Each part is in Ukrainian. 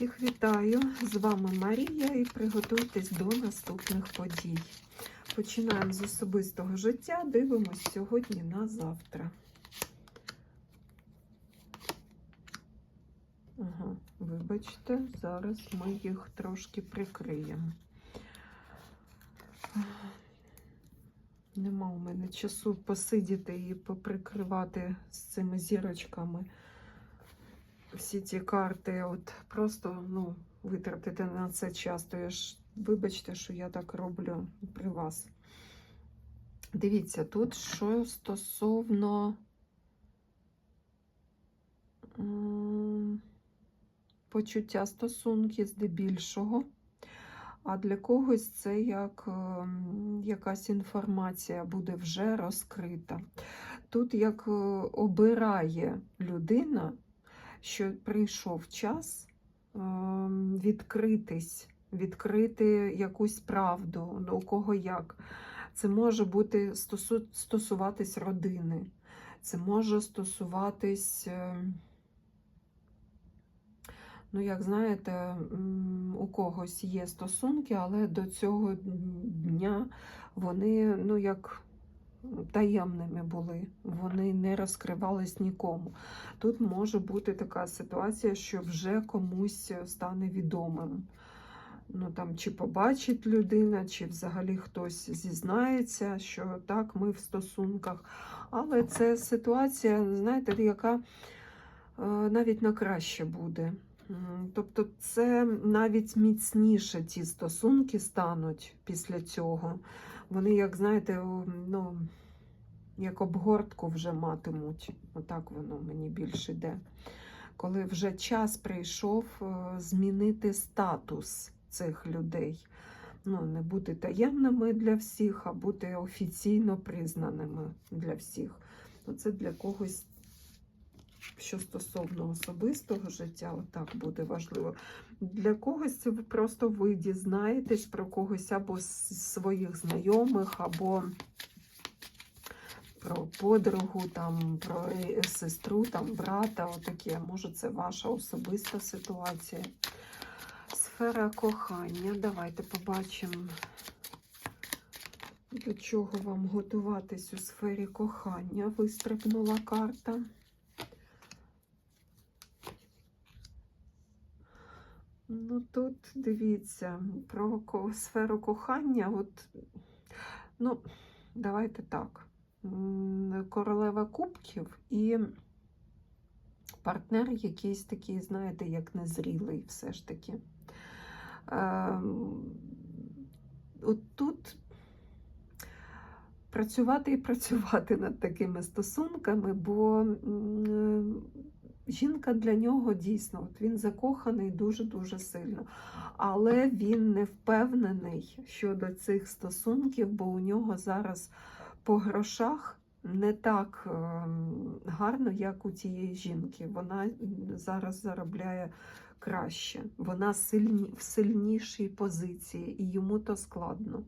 Всіх вітаю! З вами Марія і приготуйтесь до наступних подій. Починаємо з особистого життя, дивимось сьогодні на завтра. Ага, вибачте, зараз ми їх трошки прикриємо. Нема у мене часу посидіти і поприкривати з цими зірочками всі ці карти, от просто ну, витратити на це час, то я ж вибачте, що я так роблю при вас. Дивіться, тут що стосовно почуття стосунків здебільшого. А для когось це як ем, якась інформація буде вже розкрита. Тут як е, обирає людина, що прийшов час ем, відкритись, відкрити якусь правду, ну, у кого як. Це може бути стосу, стосуватись родини, це може стосуватись, ем, ну, як знаєте, у когось є стосунки, але до цього дня вони, ну, як таємними були, вони не розкривались нікому. Тут може бути така ситуація, що вже комусь стане відомим. Ну там Чи побачить людина, чи взагалі хтось зізнається, що так, ми в стосунках. Але це ситуація, знаєте, яка е, навіть на краще буде. Тобто, це навіть міцніше ті стосунки стануть після цього. Вони, як знаєте, ну, як обгортку вже матимуть. Отак воно мені більше йде. Коли вже час прийшов е, змінити статус цих людей. Ну, не бути таємними для всіх, а бути офіційно признаними для всіх. Це для когось, що стосовно особистого життя, отак буде важливо. Для когось просто ви дізнаєтесь про когось або своїх знайомих, або про подругу, там, про е, сестру, там, брата, отаке. Може, це ваша особиста ситуація. Сфера кохання. Давайте побачимо, до чого вам готуватись у сфері кохання. Вистрибнула карта. Ну, тут дивіться, про сферу кохання, от, ну, давайте так. Королева кубків і партнер якийсь такий, знаєте, як незрілий все ж таки. Ем, От тут працювати і працювати над такими стосунками, бо жінка для нього дійсно, от він закоханий дуже-дуже сильно. Але він не впевнений щодо цих стосунків, бо у нього зараз по грошах не так ем, гарно, як у тієї жінки. Вона зараз заробляє краще. Вона сильні, в сильнішій позиції, і йому то складно.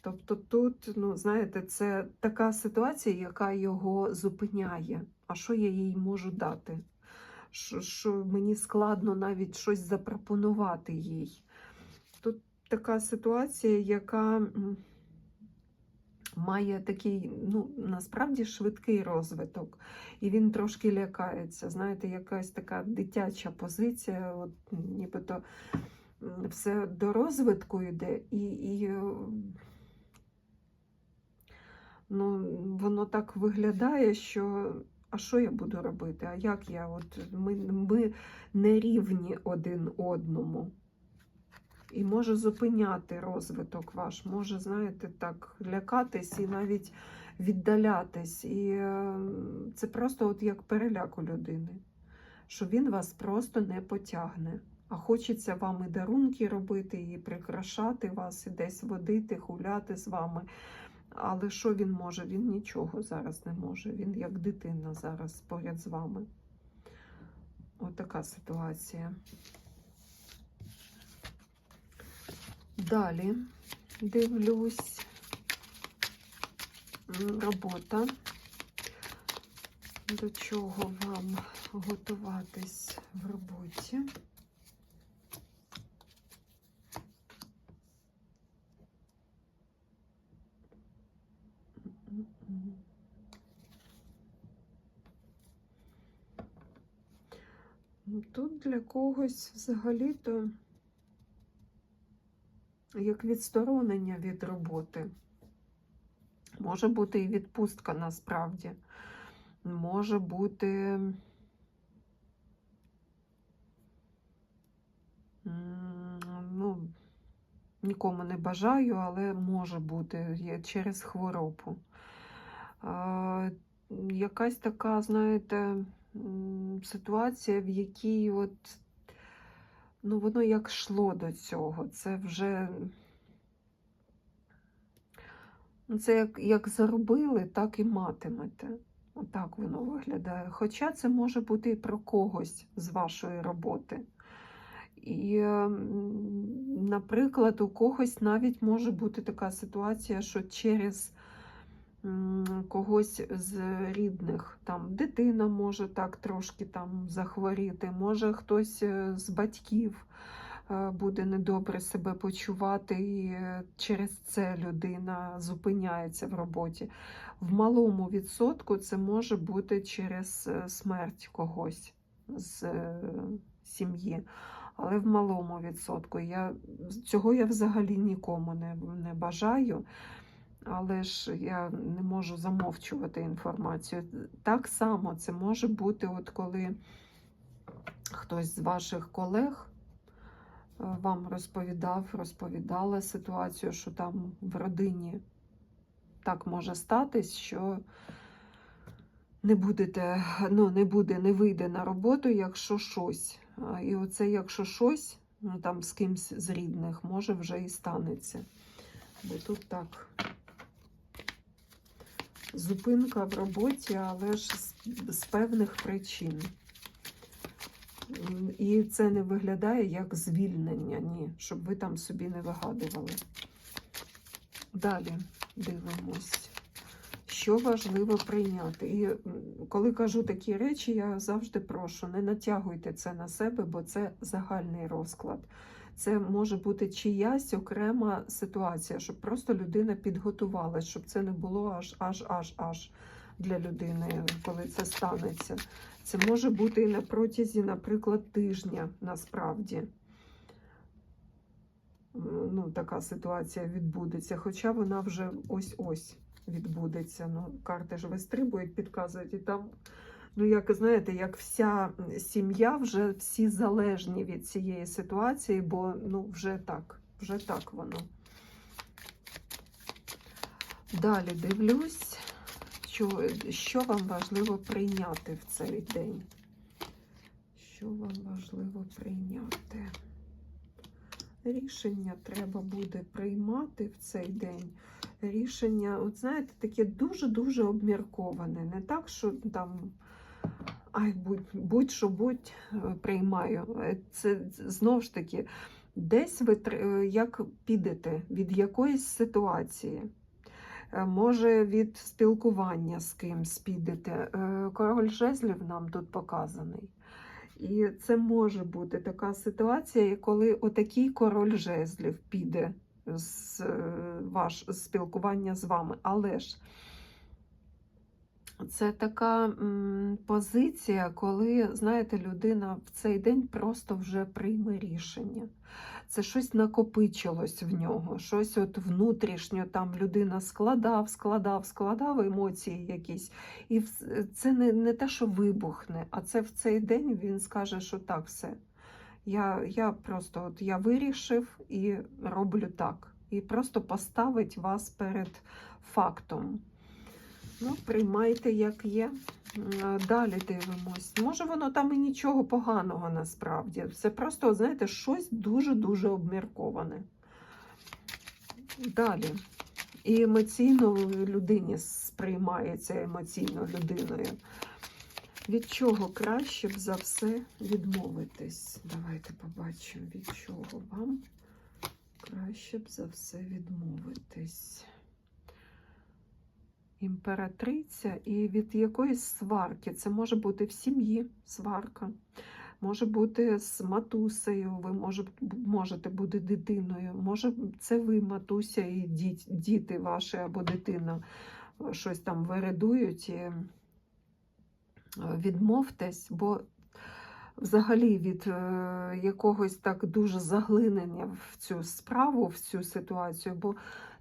Тобто тут, ну, знаєте, це така ситуація, яка його зупиняє. А що я їй можу дати? Що, що мені складно навіть щось запропонувати їй. Тут така ситуація, яка має такий, ну, насправді швидкий розвиток. І він трошки лякається. Знаєте, якась така дитяча позиція, от, нібито все до розвитку йде, і, і е, ну, воно так виглядає, що. А що я буду робити? А як я? От ми, ми не рівні один одному. І може зупиняти розвиток ваш, може, знаєте, так, лякатись і навіть віддалятись. І е, це просто от як переляк у людини, що він вас просто не потягне. А хочеться вам і дарунки робити, і прикрашати вас, і десь водити, гуляти з вами. Але що він може? Він нічого зараз не може. Він як дитина зараз поряд з вами. Отака ситуація. Далі дивлюсь робота. До чого вам готуватись в роботі? Тут для когось взагалі-то як відсторонення від роботи. Може бути і відпустка насправді. Може бути. Ну, нікому не бажаю, але може бути через хворобу. Якась така, знаєте, ситуація, в якій от, ну, воно як йшло до цього. Це вже. Ну, Це як, як заробили, так і матимете. Отак воно виглядає. Хоча це може бути і про когось з вашої роботи. І, наприклад, у когось навіть може бути така ситуація, що через когось з рідних, там дитина може так трошки там захворіти, може хтось е, з батьків е, буде недобре себе почувати, і е, через це людина зупиняється в роботі. В малому відсотку це може бути через смерть когось з сім'ї. Але в малому відсотку. Я, цього я взагалі нікому не, не бажаю, але ж я не можу замовчувати інформацію. Так само це може бути, от коли хтось з ваших колег е, вам розповідав, розповідала ситуацію, що там в родині так може статись, що не будете, ну, не буде, не вийде на роботу, якщо щось. І оце, якщо щось, ну там з кимсь з рідних, може вже і станеться. Бо тут так. Зупинка в роботі, але ж з, певних причин. І це не виглядає як звільнення, ні, щоб ви там собі не вигадували. Далі дивимось, що важливо прийняти. І коли кажу такі речі, я завжди прошу, не натягуйте це на себе, бо це загальний розклад. Це може бути чиясь окрема ситуація, щоб просто людина підготувалась, щоб це не було аж аж аж аж для людини, коли це станеться. Це може бути і на протязі, наприклад, тижня насправді. Ну, така ситуація відбудеться, хоча вона вже ось-ось відбудеться. Ну, карти ж вистрибують, підказують, і там, ну, як знаєте, як вся сім'я, вже всі залежні від цієї ситуації, бо ну, вже так, вже так воно. Далі дивлюсь, що, що вам важливо прийняти в цей день. Що вам важливо прийняти? Рішення треба буде приймати в цей день. Рішення, от знаєте, таке дуже-дуже обмірковане. Не так, що там ай, будь- будь-що будь е, приймаю. Е, Це знову ж таки, десь ви е, як підете від якоїсь ситуації. Може, від спілкування з кимсь підете. Король жезлів нам тут показаний. І це може бути така ситуація, коли отакий король жезлів піде з ваш з спілкування з вами. Але ж це така м, позиція, коли, знаєте, людина в цей день просто вже прийме рішення. Це щось накопичилось в нього, щось от внутрішньо там людина складав, складав, складав емоції якісь. І це не, не те, що вибухне, а це в цей день він скаже, що так, все. Я, я просто от я вирішив і роблю так. І просто поставить вас перед фактом. Ну, приймайте, як є. Далі дивимось. Може, воно там і нічого поганого насправді. Це просто, знаєте, щось дуже-дуже обмірковане. Далі. І емоційно людині сприймається емоційно людиною. Від чого краще б за все відмовитись? Давайте побачимо, від чого вам краще б за все відмовитись. Імператриця і від якоїсь сварки. Це може бути в сім'ї сварка, може бути з матусею, ви може, можете бути дитиною, може це ви, матуся і діт, діти ваші або дитина щось там виридують. І е, відмовтесь, бо взагалі від е, якогось так дуже заглинення в цю справу, в цю ситуацію, бо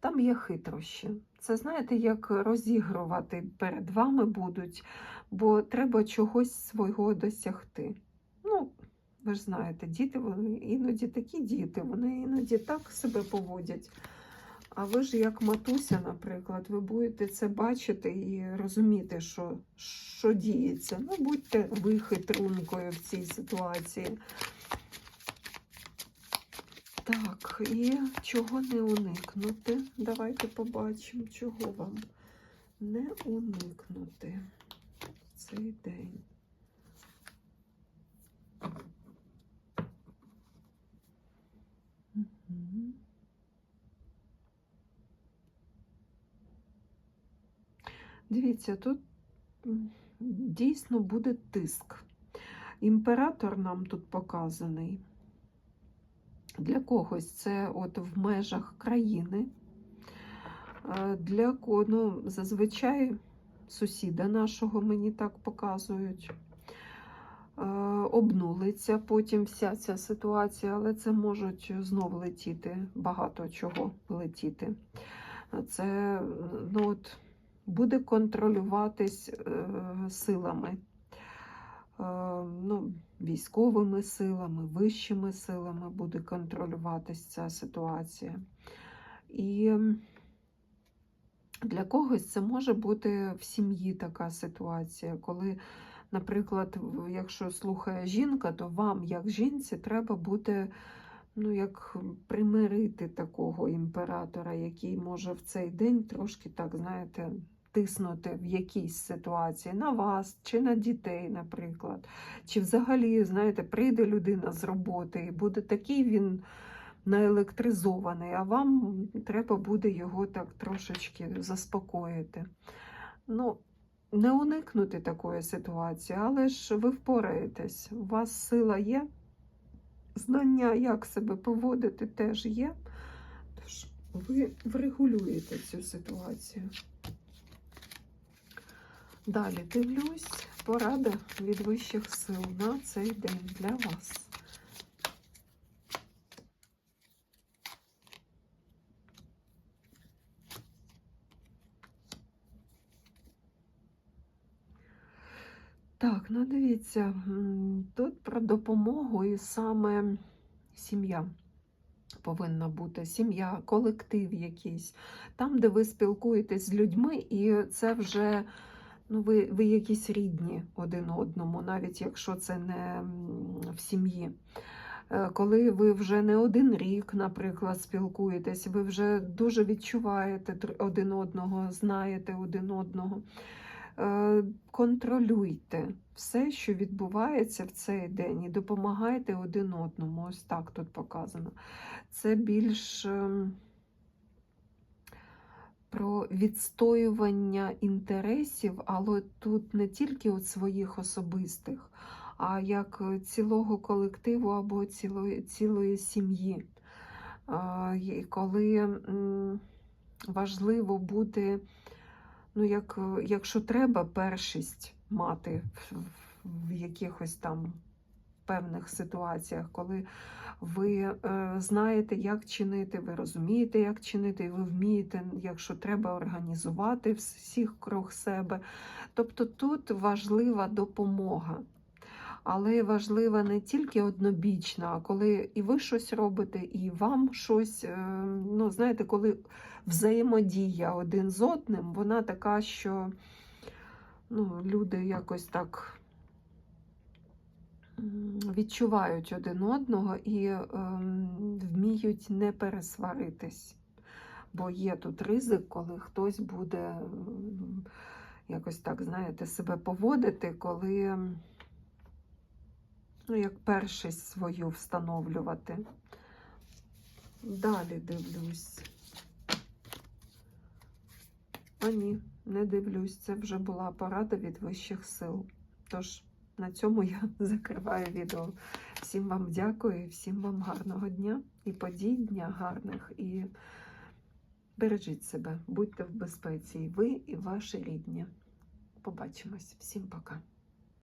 там є хитрощі. Це знаєте, як розігрувати перед вами будуть, бо треба чогось свого досягти. Ну, ви ж знаєте, діти вони іноді такі діти, вони іноді так себе поводять. А ви ж, як матуся, наприклад, ви будете це бачити і розуміти, що, що діється. Ну, будьте ви хитрункою в цій ситуації. Так, і чого не уникнути? Давайте побачимо, чого вам не уникнути в цей день. Дивіться, тут дійсно буде тиск. Імператор нам тут показаний. Для когось це от в межах країни. Е, Для ну, зазвичай сусіда нашого мені так показують. Е, Обнулиться потім вся ця ситуація, але це можуть знов летіти, багато чого летіти. Це ну, от, буде контролюватись е, силами, ну, військовими силами, вищими силами буде контролюватись ця ситуація. І для когось це може бути в сім'ї така ситуація, коли, наприклад, якщо слухає жінка, то вам, як жінці, треба буде ну, як примирити такого імператора, який може в цей день трошки так, знаєте, тиснути в якійсь ситуації на вас чи на дітей, наприклад. Чи взагалі, знаєте, прийде людина з роботи і буде такий він наелектризований, а вам треба буде його так трошечки заспокоїти. Ну, не уникнути такої ситуації, але ж ви впораєтесь. У вас сила є, знання, як себе поводити, теж є. Тож ви врегулюєте цю ситуацію. Далі дивлюсь, порада від вищих сил на цей день для вас. Так, ну дивіться, тут про допомогу і саме сім'я повинна бути. Сім'я, колектив якийсь, там, де ви спілкуєтесь з людьми, і це вже ну, ви, ви якісь рідні один одному, навіть якщо це не в сім'ї. Е, Коли ви вже не один рік, наприклад, спілкуєтесь, ви вже дуже відчуваєте один одного, знаєте один одного. Е, Контролюйте все, що відбувається в цей день, і допомагайте один одному. Ось так тут показано. Це більш ем, про відстоювання інтересів, але тут не тільки от своїх особистих, а як цілого колективу або цілої, цілої сім'ї. Коли важливо бути, ну, як, якщо треба, першість мати в якихось там певних ситуаціях, коли ви е, знаєте, як чинити, ви розумієте, як чинити, ви вмієте, якщо треба, організувати всіх круг себе. Тобто тут важлива допомога. Але важлива не тільки однобічна, а коли і ви щось робите, і вам щось, е, ну, знаєте, коли взаємодія один з одним, вона така, що ну, люди якось так відчувають один одного і ем, вміють не пересваритись. Бо є тут ризик, коли хтось буде якось так, знаєте, себе поводити, коли ну, як першість свою встановлювати. Далі дивлюсь. А ні, не дивлюсь. Це вже була порада від вищих сил. Тож на цьому я закриваю відео. Всім вам дякую, всім вам гарного дня і подій дня гарних. І бережіть себе, будьте в безпеці, і ви, і ваші рідні. Побачимось. Всім пока.